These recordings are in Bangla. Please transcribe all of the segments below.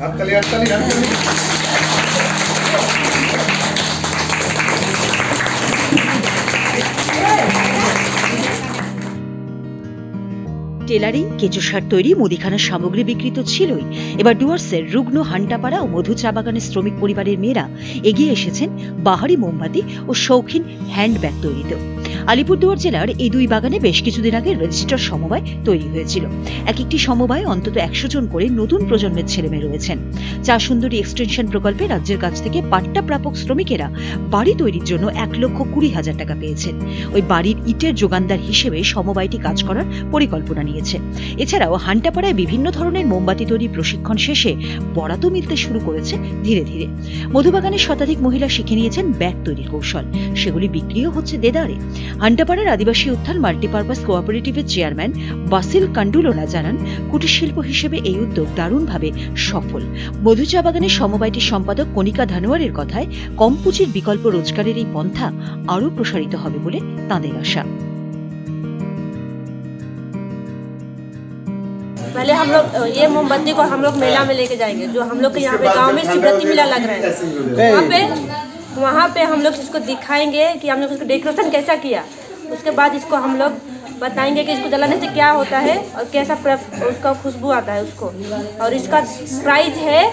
हाथ कल हाथ টেলারিং, কেঁচো সার তৈরি, মুদিখানার সামগ্রী বিক্রি তো ছিলই। এবার ডুয়ার্সের রুগ্ন হান্টাপাড়া ও মধু চা বাগানের শ্রমিক পরিবারের মেয়েরা এগিয়ে এসেছেন বাহারি মোমবাতি ও শৌখিন হ্যান্ডব্যাগ তৈরিতেও আলিপুরদুয়ার জেলার এই দুই বাগানে বেশ কিছুদিন আগে রেজিস্টার সমবায় তৈরি হয়েছিল। এক একটি সমবায় অন্তত একশো জন করে নতুন প্রজন্মের ছেলেমেয়ে রয়েছেন। চা সুন্দরী এক্সটেনশন প্রকল্পে রাজ্যের কাছ থেকে পাট্টা প্রাপক শ্রমিকেরা বাড়ি তৈরির জন্য এক লক্ষ কুড়ি হাজার টাকা পেয়েছেন। ওই বাড়ির ইটের যোগানদার হিসেবে সমবায়টি কাজ করার পরিকল্পনা নিয়েছে। এছাড়াও হান্টাপাড়ায় বিভিন্ন ধরনের মোমবাতি তৈরি প্রশিক্ষণ শেষে বরাতও মিলতে শুরু করেছে ধীরে ধীরে। মধুবাগানের শতাধিক মহিলা শিখে নিয়েছেন ব্যাগ তৈরির কৌশল। সেগুলি বিক্রিও হচ্ছে দেদারে। হান্টাপাড়ার আদিবাসী উত্থান মাল্টিপারপাস কোঅপারেটিভের চেয়ারম্যান বাসিল কান্ডুলোনা জানান কুটির শিল্প হিসেবে এই উদ্যোগ দারুণভাবে সফল। মধু চা বাগানের সমবায়টির সম্পাদক কণিকা ধানোয়ারের কথায়, কম পুঁজির বিকল্প রোজগারের এই পন্থা আরও প্রসারিত হবে বলে তাঁদের আশা। पहले हम लोग ये मोमबत्ती को हम लोग मेला में लेके जाएंगे जो हम लोग के यहाँ पे गांव में शिवरात्रि मेला लग रहा है वहाँ पे वहाँ पे हम लोग इसको दिखाएंगे कि हम लोग इसको डेकोरेशन कैसा किया उसके बाद इसको हम लोग बताएंगे कि इसको जलाने से क्या होता है और कैसा प्र- उसका खुशबू आता है उसको और इसका प्राइस है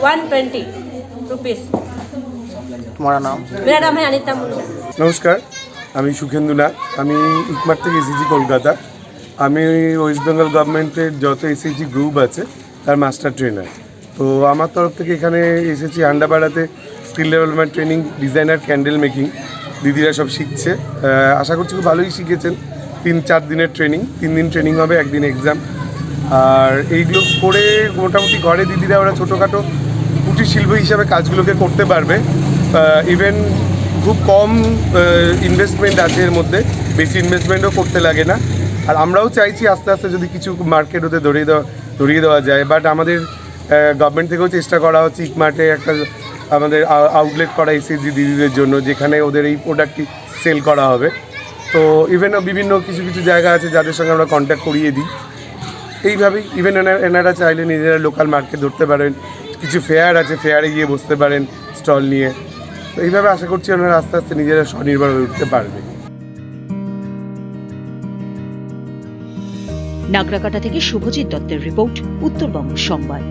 वन ट्वेंटी रुपीज़ तुम्हारा नाम मेरा नाम है अनिता मुंडा নমস্কার আমি সুখেন্দু নাথ আমি ইকমার থেকে এসেছি কলকাতা আমি ওয়েস্ট বেঙ্গল গভর্নমেন্টের যত এসএইচজি গ্রুপ আছে, তার মাস্টার ট্রেনার তো আমার তরফ থেকে এখানে এসেছি আন্ডাপাড়াতে skill development training designer candle making দিদিরা সব শিখছে। আশা করছি খুব ভালোই শিখেছেন। তিন চার দিনের ট্রেনিং তিন দিন ট্রেনিং হবে, একদিন এক্সাম আর এইগুলো করে মোটামুটি ঘরে দিদিরা ওরা ছোটোখাটো কুটির শিল্প হিসাবে কাজগুলোকে করতে পারবে। ইভেন খুব কম ইনভেস্টমেন্ট আছে এর মধ্যে। বেশি ইনভেস্টমেন্টও করতে লাগে না। আর আমরাও চাইছি আস্তে আস্তে যদি কিছু মার্কেট ওদের ধরিয়ে দেওয়া ধরিয়ে দেওয়া যায়। বাট আমাদের গভর্নমেন্ট থেকেও চেষ্টা করা হচ্ছে ইকমার্টে একটা আমাদের আউটলেট করা এসএসজি দিদিদের জন্য, যেখানে ওদের এই প্রোডাক্টটি সেল করা হবে। তো ইভেন বিভিন্ন কিছু কিছু জায়গা আছে যাদের সঙ্গে আমরা কন্ট্যাক্ট করিয়ে দিই। এইভাবেই ইভেন এনারা চাইলে নিজেরা লোকাল মার্কেট ধরতে পারেন। কিছু ফেয়ার আছে ফেয়ারে গিয়ে বসতে পারেন স্টল নিয়ে। তো এইভাবে আশা করছি ওনারা আস্তে আস্তে নিজেরা স্বনির্ভর হয়ে উঠতে পারবে। নাগরাকাটা থেকে শুভজিৎ দত্তের রিপোর্ট উত্তরবঙ্গ সংবাদ।